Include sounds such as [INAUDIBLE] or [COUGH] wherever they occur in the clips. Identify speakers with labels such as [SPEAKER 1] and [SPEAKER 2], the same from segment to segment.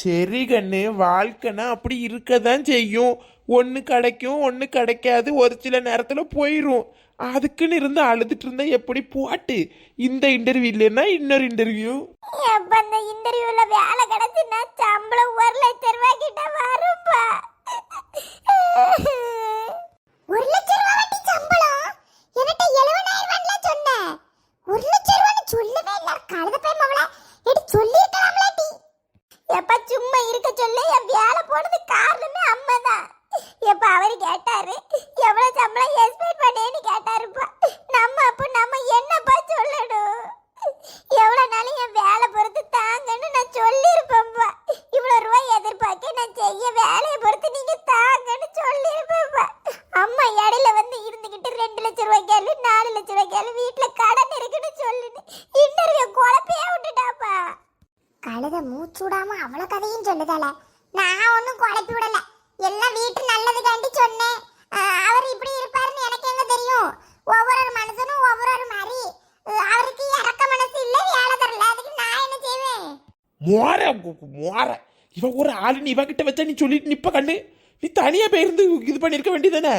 [SPEAKER 1] சரி கண்ணு வாழ்க்கைனா அப்படி இருக்க தான் செய்யும். ஒன்று கிடைக்கும் ஒன்று கிடைக்காது. ஒரு சில நேரத்தில் போயிடும் அதுக்குன்னு இருந்து அழுதுட்டு இருந்தா எப்படி போட்டு? இந்த இன்டர்வியூ இல்லைன்னா இன்னொரு இன்டர்வியூ
[SPEAKER 2] அப்ப அந்த இன்டர்வியூல வேலை கிடைச்சுன்னா சம்பளம் ஒரு லட்சம் ரூபாய் கிட்ட வரும்பா. ஒரு லட்சம் ரூபாய் சம்பளம். என்கிட்ட எழுபதாயிரம் ரூபாய்ல சொன்னேன் ஒரு லட்சம் ரூபாய் சொல்லவே இல்ல கழுத போய் மவள எடி சொல்லிருக்கலாம்லடி எப்ப சும்மா இருக்க சொல்லு என் வேலை போனது காரணமே அம்மா தான் எப்ப அவரு கேட்டாரு எவ்வளவு சம்பளம் எக்ஸ்பெக்ட் பண்ணேன்னு கேட்டாருப்பா நம்ம அப்ப நம்ம என்னப்பா சொல்லணும் எவ்வளவு நாளும் என் வேலை பொறுத்து தாங்கன்னு நான் சொல்லியிருப்பேன்ப்பா இவ்வளவு ரூபாய் எதிர்பார்க்க நான் செய்ய வேலையை பொறுத்து நீங்க தாங்கன்னு சொல்லியிருப்பேன்ப்பா அம்மா இடையில வந்து இருந்துகிட்டு ரெண்டு லட்சம் ரூபாய் கேளு நாலு லட்சம் ரூபாய் கேளு வீட்டுல கடன் இருக்குன்னு சொல்லுன்னு இன்டர்வியூ குழப்பையே விட்டுட்டாப்பா கழுத மூச்சுடாம அவ்வளவு கதையும் சொல்லுதால நான் ஒன்றும் குழப்பி விடல எல்லாம் வீட்டு நல்லதுக்காண்டி சொன்னேன் ஆஹ் அவர் இப்படி இருப்பாருன்னு எனக்கு எங்க தெரியும் ஒவ்வொரு மனுஷனும் ஒவ்வொரு மாதிரி ஆஹ் அவருக்கு இறக்க மனசு இல்ல வேலை தரல அதுக்கு நான் என்ன செய்வேன்
[SPEAKER 1] மோர மோர இவ ஒரு ஆளு நீ இவகிட்ட வச்சா நீ சொல்லிட்டு நிப்ப கண்ணு. நீ தனியா போயிருந்து இது பண்ணிருக்க வேண்டியதானே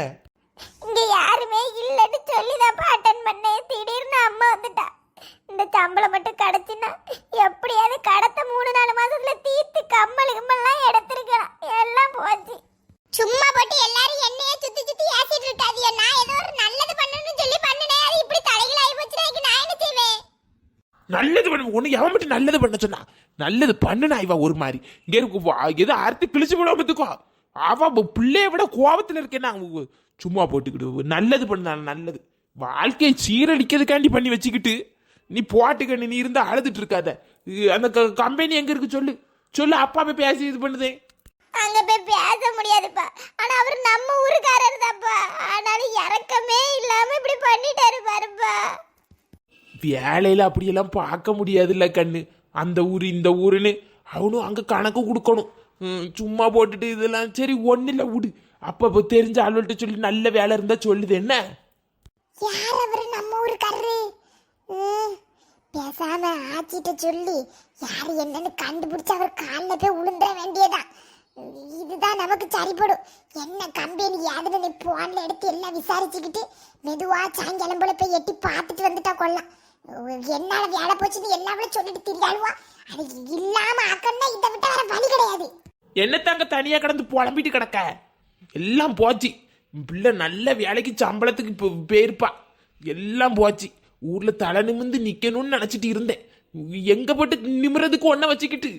[SPEAKER 2] இங்க யாருமே இல்ல சொல்லிதான்ப்பா அட்டன் பண்ணேன் திடீர்னு அம்மா வந்துட்டா இந்த சம்பளம் மட்டும் கிடைச்சுன்னா எப்படியாவது கடத்த மூணு நாலு மாசத்துல தீர்த்து கம்மல் கிம்மல்லாம் எடுத்திருக்கலாம் எல்லாம் போச்சு சும்மா போட்டு எல்லாரும் என்னையே சுத்தி சுத்தி ஏசிட்டு இருக்காதியோ நான் ஏதோ ஒரு நல்லது பண்ணணும்னு சொல்லி பண்ணினேன் அது இப்படி தலைகள் ஆகி போச்சுன்னா இதுக்கு நான் என்ன செய்வேன்
[SPEAKER 1] நல்லது பண்ண ஒன்று எவன் மட்டும் நல்லது பண்ண சொன்னா? நல்லது பண்ணுனா இவ ஒரு மாதிரி. இங்கே இருக்கு வா- அறுத்து கிழிச்சு விடாமத்துக்கோ அவ அவன் பிள்ளைய விட கோபத்தில் இருக்கேன்னா அவங்க சும்மா போட்டுக்கிட்டு நல்லது பண்ண நல்லது. வாழ்க்கையை சீரழிக்கிறதுக்காண்டி பண்ணி வச்சுக்கிட்டு நீ போட்டுக்கண்ணு நீ இருந்தால் அழுதுட்டு இருக்காத. அந்த கம்பெனி எங்கே இருக்கு சொல்லு. சொல்லு அப்பா போய் பேசி இது பண்ணுதே.
[SPEAKER 2] அங்க போய் பேச முடியாதுப்பா. ஆனா அவர் நம்ம ஊருக்காரர் தான்ப்பா ஆனாலும் இறக்கமே இல்லாம இப்படி பண்ணிட்டாரு பாருப்பா.
[SPEAKER 1] வேலையில் அப்படியெல்லாம் பார்க்க முடியாதுல்ல கண்ணு. அந்த ஊர் இந்த ஊருன்னு. அவனும் அங்கே கணக்கு கொடுக்கணும். ம், சும்மா போட்டுட்டு இதெல்லாம் சரி ஒன்றும் இல்லை விடு. அப்போ தெரிஞ்ச ஆள்கிட்ட சொல்லி நல்ல வேலை இருந்தால் சொல்லுது என்ன?
[SPEAKER 2] யார் அவரு? நம்ம ஊருக்காரரு. ம், பேசாம ஆச்சிட்ட சொல்லி யார் என்னன்னு கண்டுபிடிச்சு அவர் காலில் போய் உளுந்துட வேண்டியதான் இதுதான் நமக்கு சரிப்படும். என்ன கம்பெனி யாதுன்னு நீ போன்ல எடுத்து எல்லாம் விசாரிச்சுக்கிட்டு மெதுவா சாயங்காலம் போல போய் எட்டி பார்த்துட்டு வந்துட்டா கொள்ளலாம் என்னால வேலை போச்சுன்னு எல்லாமே சொல்லிட்டு திரியாளுவா? அது இல்லாம ஆக்கணும்னா இதை விட்ட வேற வழி கிடையாது.
[SPEAKER 1] என்னத்தாங்க தனியா கிடந்து புலம்பிட்டு கிடக்க? எல்லாம் போச்சு. பிள்ளை நல்ல வேலைக்கு சம்பளத்துக்கு இப்போ போயிருப்பா. எல்லாம் போச்சு. ஊர்ல தலை நிமிந்து நிக்கணும்னு நினைச்சிட்டு இருந்தேன். எங்க போட்டு நிமிறதுக்கு ஒன்ன வச்சுக்கிட்டு?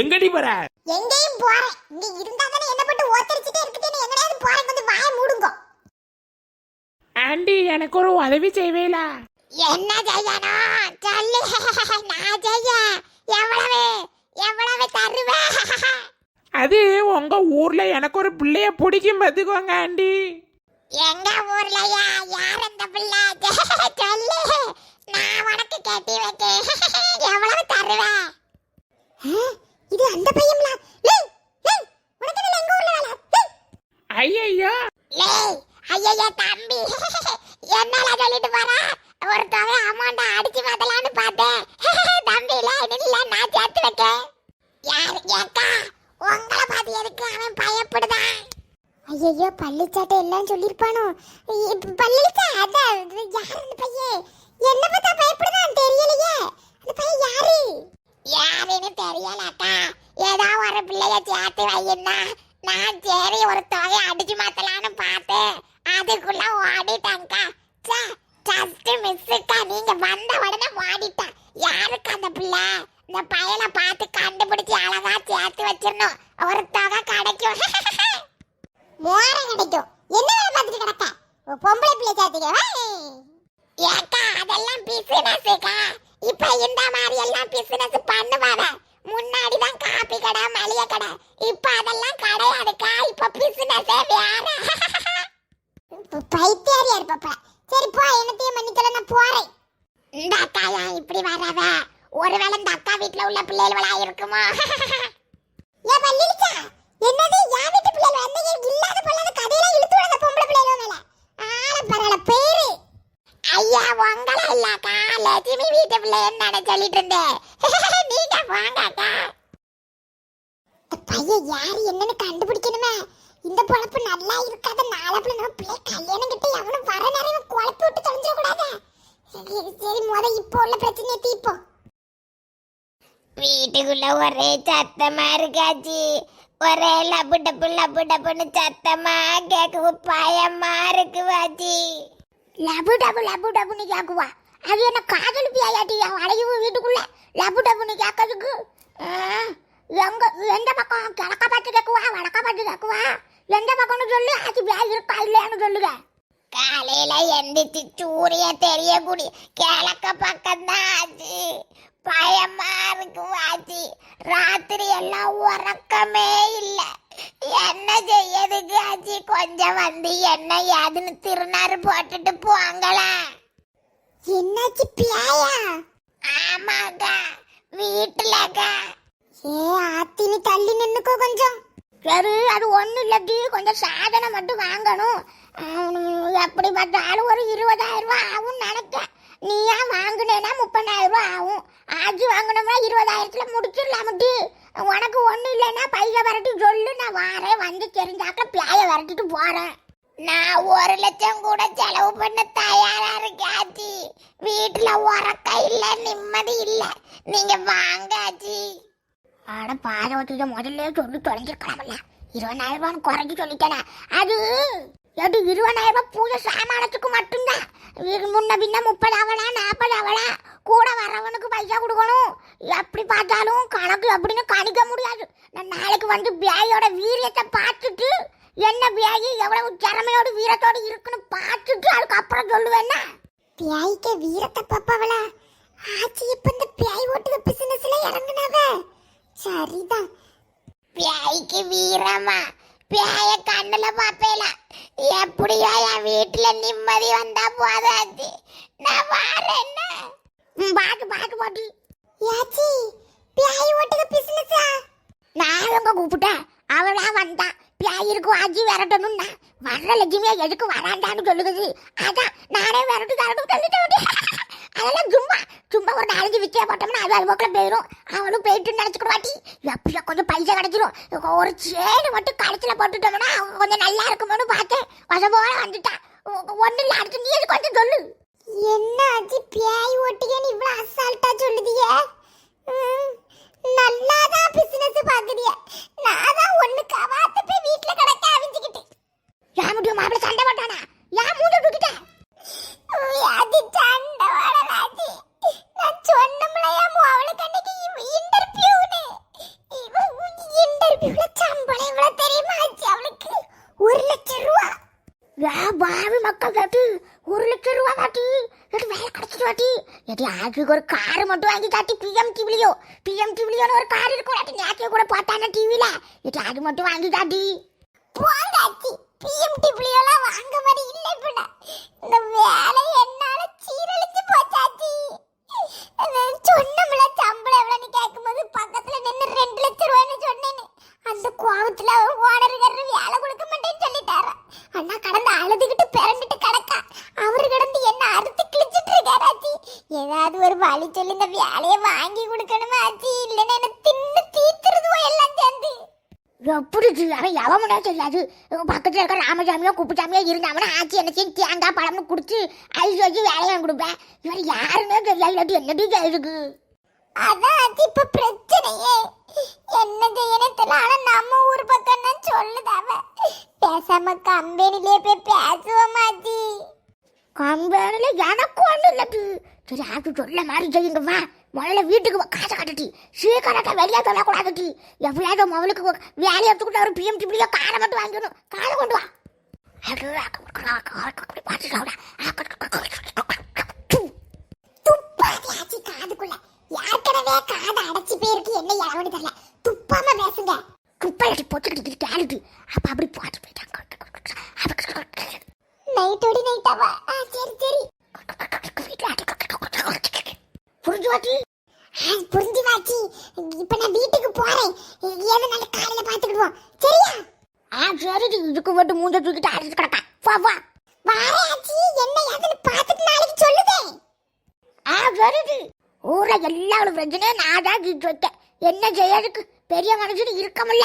[SPEAKER 1] எங்கடி போற?
[SPEAKER 2] எங்கேயும் போறேன். இங்க இருந்தா தானே என்ன போட்டு ஓத்தரிச்சுட்டே இருக்கட்டே எங்கடையாவது போறேன் கொஞ்சம் வாய மூடுங்க
[SPEAKER 1] ஆண்டி எனக்கு ஒரு உதவி செய்வேலா
[SPEAKER 2] என்ன செய்யணும்? சொல்லு. நான் செய்ய. எவ்வளவு? எவ்வளவு தருவேன்?
[SPEAKER 1] அது உங்க ஊர்ல எனக்கு ஒரு பிள்ளைய பிடிக்கும் பார்த்துக்கோங்க ஆண்டி.
[SPEAKER 2] எங்க ஊர்லயா? யார் அந்த பிள்ளை? சொல்லு. நான் உனக்கு கட்டி வைக்கேன். எவ்வளவு தருவேன்? இது அந்த பையன்ல. உனக்கு என்ன ஐயா தம்பி. என்னால சொல்லிட்டு போற? ஒரு தொகை அமௌண்ட் அடிச்சு பார்த்தலான்னு பார்த்தேன். தம்பி இல்ல இல்ல நான் சேர்த்து வைக்கேன். யாரு ஏக்கா? உங்களை பார்த்து எதுக்கு அவன் பயப்படுதான்? ஐயோ பள்ளிச்சாட்டை எல்லாம் சொல்லியிருப்பானோ? பள்ளிச்சா அதான் யார் அந்த பையன் என்ன பார்த்தா பயப்படுதான் தெரியலையே அந்த பையன் யாரு யாருன்னு தெரியலக்கா ஏதோ ஒரு பிள்ளைய சேர்த்து வையினா நான் சரி ஒரு தொகை அடிச்சு மாத்தலான்னு பார்த்தேன் அதுக்குள்ள ஓடிட்டாங்கக்கா ஜஸ்ட் மிஸ்ஸுக்கா நீங்க வந்த உடனே ஓடிட்டேன் ஐயா இந்த பையனை பார்த்து கண்டுபிடிச்சி அழகா சேர்த்து வச்சிடணும். ஒரு தொகை கிடைக்கும். [LAUGHS] மோர கிடைக்கும். என்ன வேலை பார்த்துட்டு கிடக்க? பொம்பளை பிள்ளை சேர்த்துக்கவா ஏக்கா அதெல்லாம் பிசினஸ்க்கா? இப்ப இந்த மாதிரி எல்லாம் பிசினஸ் பண்ணுவாங்க முன்னாடி தான் காப்பி கடை மளிகை கடை. இப்ப அதெல்லாம் கிடையாதுக்கா. இப்ப பிசினஸ் வேற. [LAUGHS] பைத்தியாரியா இருப்பப்ப சரி போ என்னத்தையும் மன்னிக்கல நான் போறேன். இந்த அக்கா இப்படி வரவ ஒருவேளை இந்த அக்கா வீட்ல உள்ள பிள்ளைகளா இருக்குமா [LAUGHS] ஏ பள்ளிச்சா என்னது? யா வீட்டு பிள்ளைகள் வந்து இல்லாத பொல்லாத கதையெல்லாம் இழுத்து விடாத பொம்பளை பிள்ளைகள் மேல. ஆள பரல பேரு. ஐயா உங்கள இல்லக்கா லட்சுமி வீட்டு பிள்ளை என்னன்னு சொல்லிட்டு இருந்தேன் [LAUGHS] நீங்க வாங்கக்கா பையன் யாரு என்னன்னு கண்டுபிடிக்கணுமே. இந்த பொழப்பு நல்லா இருக்காத நாளப்புல நம்ம பிள்ளை கல்யாணம் கிட்ட எவனும் வர நேரம் குழப்பி விட்டு கூடாது சரி முத இப்போ உள்ள பிரச்சனையை தீப்போம் வீட்டுக்குள்ள ஒரே சத்தமா இருக்காச்சு. ஒரே லப்பு டப்பு லப்பு டப்புன்னு சத்தமா கேட்க பயமா இருக்கு வாச்சி. லபு டபு லபு டபுன்னு கேக்குவா அது என்ன காதல் பியாயாட்டி அடையும் வீட்டுக்குள்ள லபு டபுன்னு கேட்கறதுக்கு ஆ, எங்க எந்த பக்கம்? கிழக்க பார்த்து கேக்குவா வடக்க பார்த்து கேக்குவா? எந்த பக்கம்னு சொல்லு? அது பியா இருக்கா இல்லையான்னு சொல்லுங்க. காலையில எந்திரிச்சு சூரிய தெரியக்கூடிய கிழக்க பக்கம் தான் ஆச்சு. பயமா இருக்கு ஆச்சு ராத்திரி எல்லாம் உறக்கமே இல்ல. என்ன செய்யறதுக்கு ஆச்சு கொஞ்சம் வந்து என்ன ஏதுன்னு திருநாறு போட்டுட்டு போங்களா. என்னாச்சு பியாயா? ஆமாக்கா வீட்டுலக்கா ஏ ஆத்தி நீ தள்ளி நின்னுக்கோ கொஞ்சம். சரி அது ஒன்றும் இல்லாட்டி கொஞ்சம் சாதனை மட்டும் வாங்கணும். எப்படி பார்த்தாலும் ஒரு இருபதாயிரம் ரூபாய் ஆகும் நினைக்கிறேன் நீயா வாங்கினேன்னா முப்பதாயிரம் ரூபா ஆகும். ஆஜி வாங்கினோம்னா இருபதாயிரத்துல முடிச்சிடலாமட்டி உனக்கு ஒன்றும் இல்லைன்னா பையை வரட்டி சொல்லு நான் வாரேன். வந்து தெரிஞ்சாக்க பிளாய வரட்டிட்டு போறேன். நான் ஒரு லட்சம் கூட செலவு பண்ண தயாரா இருக்கேன் ஆச்சி. வீட்டுல உறக்க இல்ல நிம்மதி இல்ல. நீங்க வாங்க ஆச்சி. ஆட பாத ஓட்டித முதல்ல சொல்லி தொலைஞ்சிருக்கலாம்ல. இருபதாயிரம் ரூபான்னு குறைஞ்சி சொல்லிட்டேனே. அது எப்படி இருபதாயிரம் பூஜை சாமானத்துக்கு மட்டும்தான் முன்ன பின்ன முப்பது ஆவலா நாற்பது ஆவலா கூட வரவனுக்கு பைசா கொடுக்கணும். எப்படி பார்த்தாலும் கணக்கு அப்படின்னு கணிக்க முடியாது. நான் நாளைக்கு வந்து பியாயோட வீரியத்தை பார்த்துட்டு என்ன பியாயி எவ்வளவு திறமையோட வீரத்தோட இருக்குன்னு பார்த்துட்டு அதுக்கப்புறம் சொல்லுவேன்னா? பியாய்க்கு வீரத்தை பாப்பாவளா ஆச்சி இப்ப இந்த பியாய் ஓட்டுக பிசினஸ்ல இறங்குனவ? சரிதான். பியாய்க்கு வீரமா? பேய கண்ணுல பாப்பேல. எப்படியோ என் வீட்டுல நிம்மதி வந்தா போதாச்சு நான் வாரேன்னா பாக்கு பாக்கு பாட்டி. யாச்சி பேய் ஓட்டுக பிசினஸா நான் உங்க கூப்பிட்டேன்? அவளா வந்தா. பேய் இருக்கும் அஜி வரட்டணும்னா. வர்ற லட்சுமியா எதுக்கு வராண்டான்னு சொல்லுது. அதான் நானே விரட்டு தரட்டும் சொல்லிட்டு அதெல்லாம் சும்மா சும்மா ஒரு நாலஞ்சு வித்தியா போட்டோம்னா அது அது பக்கம் போயிடும் அவனும் போயிட்டு நினைச்சுக்கிடுவாட்டி எப்படியோ கொஞ்சம் பைசா கிடச்சிரும். ஒரு சேடு மட்டும் கடைசியில போட்டுட்டோம்னா அவங்க கொஞ்சம் நல்லா இருக்குமோனு பார்த்தேன். வசம் போல வந்துட்டா. ஒண்ணு இல்ல அடுத்து நீ அது கொஞ்சம் சொல்லு. என்ன ஆச்சு? பேய் ஒட்டியன்னு இவ்வளோ அசால்ட்டாக சொல்லுதியே? நல்லாதான் பிசினஸ் பாக்குறிய நான் தான் ஒண்ணு கவாத்து போய் வீட்ல கிடக்க அவிஞ்சுக்கிட்டு யா முடியும் மாப்பிள சண்டை போட்டானா யா மூஞ்ச தூக்கிட்ட அது சண்டை வராது நான் சொன்னமுலையா அவளுக்கு அன்னைக்கு இன்டர்வியூன்னு இன்டர்வியூல சம்பளம் இவ்வளவு தெரியுமா ஆச்சு அவளுக்கு ஒரு லட்சம் ரூபா யா பாவி மக்கள் கேட்டு. ஒரு லட்சம் ரூபா தாட்டி எட்டு வேலை கிடச்சிட்டு வாட்டி. எட்டி ஆஜுக்கு ஒரு கார் மட்டும் வாங்கி காட்டி பிஎம் டிவிலியோ பிஎம் டிவிலியோன்னு ஒரு கார் இருக்கும். இல்லாட்டி நேற்று கூட பார்த்தானே டிவில எட்டி அது மட்டும் வாங்கி தாட்டி போங்காச்சி பிஎம் டிவிலியோலாம் வாங்க மாதிரி இல்லை இப்ப இந்த வேலை என்னால் சீரழிச்சு போச்சாச்சி சொன்னமுல சம்பளம் எவ்வளோன்னு கேட்கும்போது பக்கத்துல நின்று ரெண்டு லட்சம் ரூபாய்னு சொன்னேன்னு அந்த கோவத்துல ஓனருக்காரரு வேலை கொடுக்க மாட்டேன்னு சொல்லிட்டாரு அண்ணா கடந்து அழுதுகிட்டு பிறண்டுட்டு கிடக்கா அவரு கடந்து என்ன அறுத்து கிழிச்சிட்டு இருக்காரு ஆச்சி ஏதாவது ஒரு வழி சொல்லி இந்த வேலையை வாங்கி கொடுக்கணுமா ஆச்சி இல்லைன்னா என்ன தின்னு தீத்துருதுவோ எல்லாம் சேர்ந்து. எப்படி அவன் எவன் சொல்லாது பக்கத்துல இருக்க ராமசாமியோ குப்புசாமியோ இருந்தாங்கன்னா ஆச்சி என்ன செய்யும் தேங்காய் பழம்னு குடிச்சு ஐஸ் வச்சு வேலையை கொடுப்பேன். இவர் தெரியாது இல்லாட்டி என்னடி இருக்கு அதான் அது இப்ப பிரச்சனையே. என்ன செய்யணும் தெரியல ஆனா நம்ம ஊர் பக்கம் தான் சொல்லுது அவ. பேசாம கம்பெனிலே போய் பேசுவோம் ஆச்சி கம்பெனில எனக்கு ஒண்ணு இல்லது சரி ஆட்டு சொல்ல மாதிரி செய்யுங்க வா முதல்ல வீட்டுக்கு காசை கட்டட்டி சீக்கிரட்டா வெளியே சொல்லக்கூடாதுட்டி எப்படியாவது முதலுக்கு வேலையை எடுத்துக்கிட்டு ஒரு பிஎம் டிபிளியோ காரை மட்டும் வாங்கிடணும் காரை கொண்டு வா பார்த்து காதுக்குள்ள ஏற்கனவே காது அடைச்சு போயிருக்கு என்ன இளவனு தெரியல துப்பாம பேசுங்க துப்பாடி போட்டுக்கிட்டு கேளுட்டு மட்டும் மூஞ்ச தூக்கிட்டு அடிச்சு கிடக்கா வா வா. வாராச்சி என்ன ஏதுன்னு பார்த்துட்டு நாளைக்கு சொல்லுதே. ஆ வருது. ஊரை எல்லா பிரச்சனையும் நான் தான் தீர்த்து வைக்க என்ன செய்யறதுக்கு பெரிய மனுஷன் இருக்கமில்ல